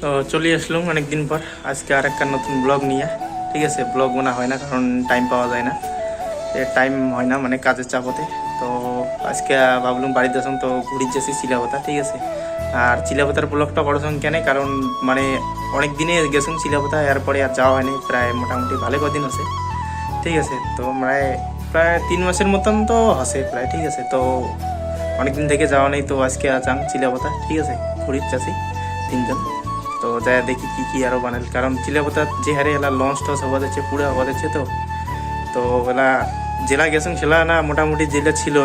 তো চলে আসলাম অনেকদিন পর। আজকে আর একটা নতুন ব্লগ নিয়ে। ঠিক আছে ব্লগ বানা হয় না, কারণ টাইম পাওয়া যায় না। টাইম হয় না মানে কাজের চাপতে। তো আজকে ভাবলাম বাড়িতে আসুন, তো ঘুরির যাচ্ছি চিলাপাতা, ঠিক আছে। আর চিলাপাতার ব্লগটা করছেন কেন? কারণ মানে অনেক দিনে গেছুন চিলাপাতা, এরপরে আর যাওয়া হয়নি। প্রায় মোটামুটি ভালো কদিন আছে। ঠিক আছে, তো প্রায় প্রায় তিন মাসের মতন তো আছে প্রায়, ঠিক আছে। তো অনেকদিন থেকে যাওয়া নেই, তো আজকে আচাং চিলাপাতা, ঠিক আছে। ঘুরির চাষি তিনজন। তো যাই দেখি কি কি আরও বানাল কারণ চিলাপাতা যে হারে এলা লঞ্চ টস হওয়া যাচ্ছে পুরো হওয়া যাচ্ছে তো। তো এলা জেলা গেছেন সেলা না মোটামুটি যেটা ছিল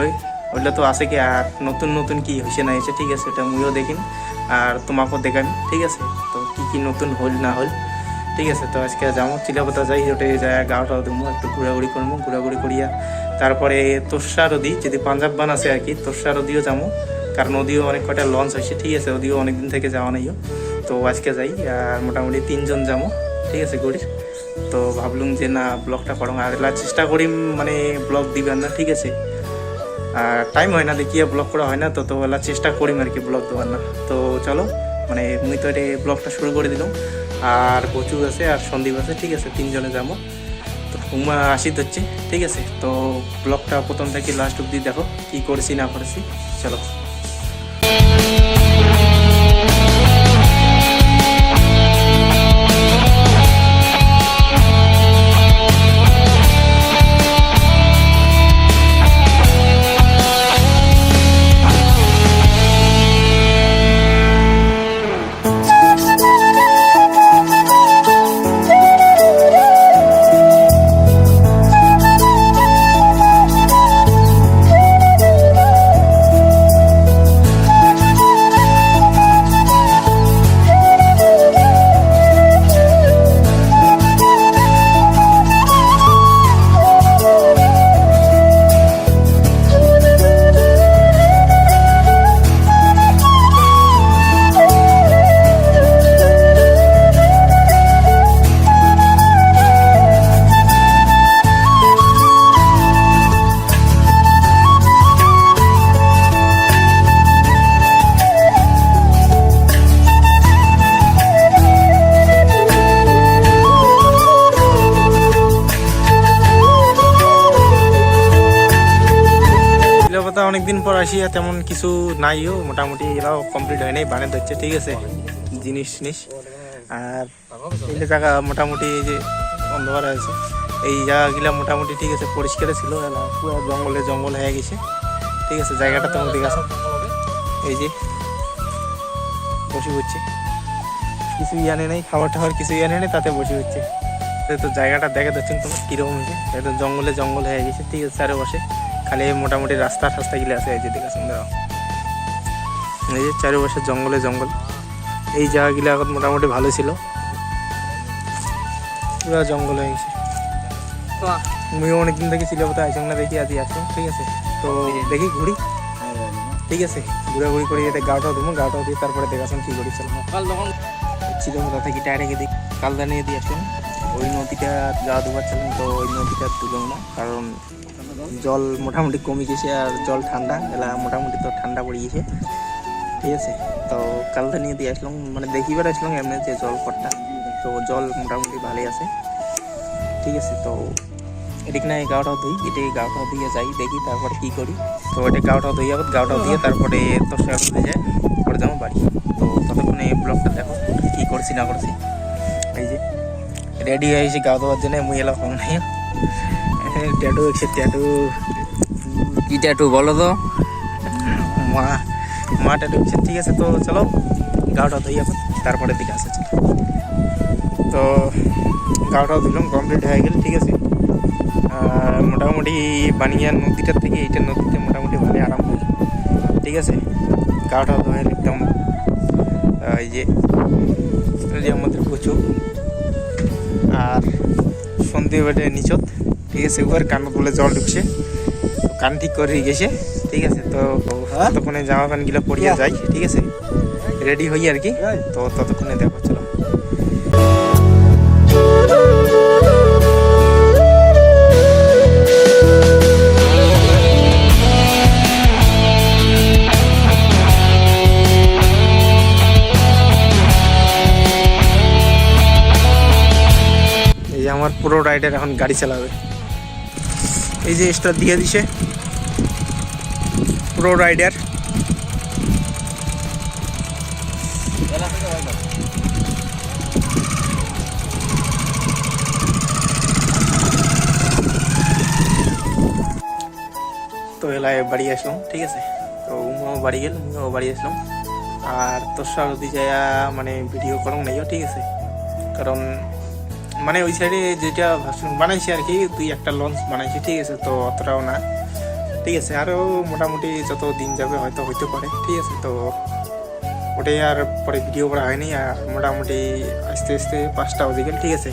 ওইটা তো আছে কি, আর নতুন নতুন কি হয়েছে না হয়েছে ঠিক আছে, এটা মুইও দেখিন। আর তোমাকেও দেখান, ঠিক আছে। তো কি কি নতুন হল না হল ঠিক আছে। তো আজকে যাব চিলাপাতা যাই ওটে যায় গাওটাও দেবো একটু ঘোরাঘুরি করব ঘোরাঘুরি করিয়া তারপরে তোষা নদী যদি পাঞ্জাব বান আছে আর কি, তোষা নদীও যাব কারণ নদীও অনেক কটা লঞ্চ হয়েছে ঠিক আছে, ওদিও অনেকদিন থেকে যাওয়া নাইও। তো আজকে যাই, আর মোটামুটি তিনজন যাব, ঠিক আছে গড়ির তো ভাবলুম যে না, ব্লগটা করো। আর চেষ্টা করি মানে ব্লগ দিবেন না, ঠিক আছে। আর টাইম হয় না দেখিয়ে ব্লগ করা হয় না, তো তো এলা চেষ্টা করি আর কি ব্লগ দেওয়ার না। তো চলো মানে মুই তো এটা ব্লগটা শুরু করে দিলাম। আর প্রচুর আছে আর সন্দীপ আছে, ঠিক আছে, তিনজনে যাব। তো হুমা আসিত হচ্ছে, ঠিক আছে। তো ব্লগটা প্রথম থেকে লাস্ট অব্দি দেখো, কি করেছি, না করেছি। চলো। অনেকদিন পর আসিয়া তেমন কিছু নাইও, মোটামুটি এরাও কমপ্লিট হয় নাই বানিয়ে দিচ্ছে ঠিক আছে? জিনিস জিনিস আর এই জায়গা মোটামুটি এই যে অন্ধকার আছে, এই জায়গাগুলা মোটামুটি ঠিক আছে পরিষ্কার ছিল পুরো জঙ্গলে জঙ্গল হয়ে গেছে, ঠিক আছে? জায়গাটা তোমার দিকে আছে। এই যে বসে হচ্ছে কিছু জানে নেই, খাবার টাবার কিছু জানে নেই, তাতে বসে হচ্ছে তো জায়গাটা দেখা যাচ্ছে তোমার, কীরকম হয়েছে? একদম জঙ্গলে জঙ্গল হয়ে গেছে, ঠিক আছে, চারপাশে। খালি মোটামুটি রাস্তা টাস্তা গিলে আছে এই যে দেখে সুন্দর এই যে চারিপাশে জঙ্গলে জঙ্গল। এই জায়গাগুলো এখন মোটামুটি ভালো ছিল। পুরো জঙ্গল হয়ে গেছে। মুইও অনেকদিন থেকে ছিল কোথায় আইসং না দেখি আজই আসো ঠিক আছে? তো দেখি ঘুরি। ঠিক আছে? ঘুরাঘুরি করি এটা গাওটাও দেবো গাওটাও দিয়ে তারপরে দেখাশোন কি করি চলো। ছিল কোথা থেকে? টায়ারে দিই কালদা নিয়ে দিয়ে আসলাম। ওই নদীটা যাওয়া দুবার ছিলাম তো ওই নদীটা তুললাম না কারণ জল মোটামুটি কমে গেছে আর জল ঠান্ডা, এলা মোটামুটি তো ঠান্ডা পড়ে গেছে ঠিক আছে, তো কালকে নিয়ে দিয়ে আসলাম মানে দেখিবার আসলাম এমনি যে জল কটটা তো জল মোটামুটি ভালোই আছে। ঠিক আছে, তো এদিক না গাওটাও ধুই এটি গাওটাও ধুয়ে যাই, দেখি তারপরে কি করি। তো এটা গাওটাও ধুই আবার গাওটাও দিয়ে তারপরে তো দিয়ে যায় পরে যাব বাড়ি। তো ততক্ষণে ব্লগটা দেখো, কি করছি না করছি। এই যে রেডি হয়ে গেছি গাও দেওয়ার জন্য, মুই এলাম নাই ট্যাটু একশো ট্যাটু। কি ট্যাটু বলো তো? মা মা ট্যাটু একশো ঠিক আছে, তো চলো, গাওটা ধুই এখন, তারপরে দিকে আসে তো গাওটাও ধুলাম কমপ্লিট হয়ে গেল, ঠিক আছে। মোটামুটি বানিয়ার নদীটার থেকে এইটার নদীতে মোটামুটি ভালো আরাম হয়। ঠিক আছে? গাওটাও ধোয়া একদম এই যে আমাদের প্রচুর আর সন্ধে বেটে নিচত। ঠিক আছে উহার কান বলে জল ঢুকছে। কান ঠিক করে গেছে ঠিক আছে তো হ্যাঁ? ততক্ষণে জামা প্যান্টগুলো পরিয়ে হ্যাঁ। যাই ঠিক আছে। রেডি হই আর কি তো ততক্ষণে দেখো চলো। আমার পুরো রাইডার এখন গাড়ি চালাবে। এই যে স্টার দিয়ে দিছে। প্রো রাইডার তো এলায় বাড়ি আসলাম, ঠিক আছে? তো উমাও বাড়ি গেল উমাও বাড়ি আসলাম। আর তোর সাথে মানে ভিডিও করং নাইও, ঠিক আছে? কারণ মানে ওই সাইডে যেটা ভার্সন বানাইছি আর কি, তুই একটা লঞ্চ বানাইছি, ঠিক আছে? তো অতটাও না। ঠিক আছে আরও মোটামুটি যত দিন যাবে হয়তো হইতে পারে, ঠিক আছে? তো ওটাই আর পরে ভিডিও করা হয়নি, আর মোটামুটি আস্তে আস্তে পাঁচটা গেল, ঠিক আছে?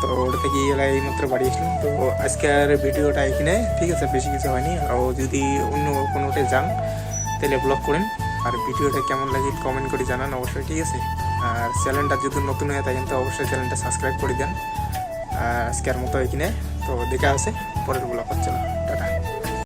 তো ওটা থেকে এলাই মাত্র বাড়ি আসলাম। তো আজকের ভিডিওটা এখানে, ঠিক আছে? বেশি কিছু হয়নি। আর যদি অন্য কোনোটে যান, তাহলে ব্লগ করেন। আর ভিডিওটা কেমন লাগে কমেন্ট করে জানান অবশ্যই, ঠিক আছে? আর চ্যানেলটা যদি নতুন হয়ে থাকেন, তো অবশ্যই চ্যানেলটা সাবস্ক্রাইব করে দেন। আর আজকের মতো এখানে, তো দেখা আছে পরের ব্লগ। হচ্ছে টাটা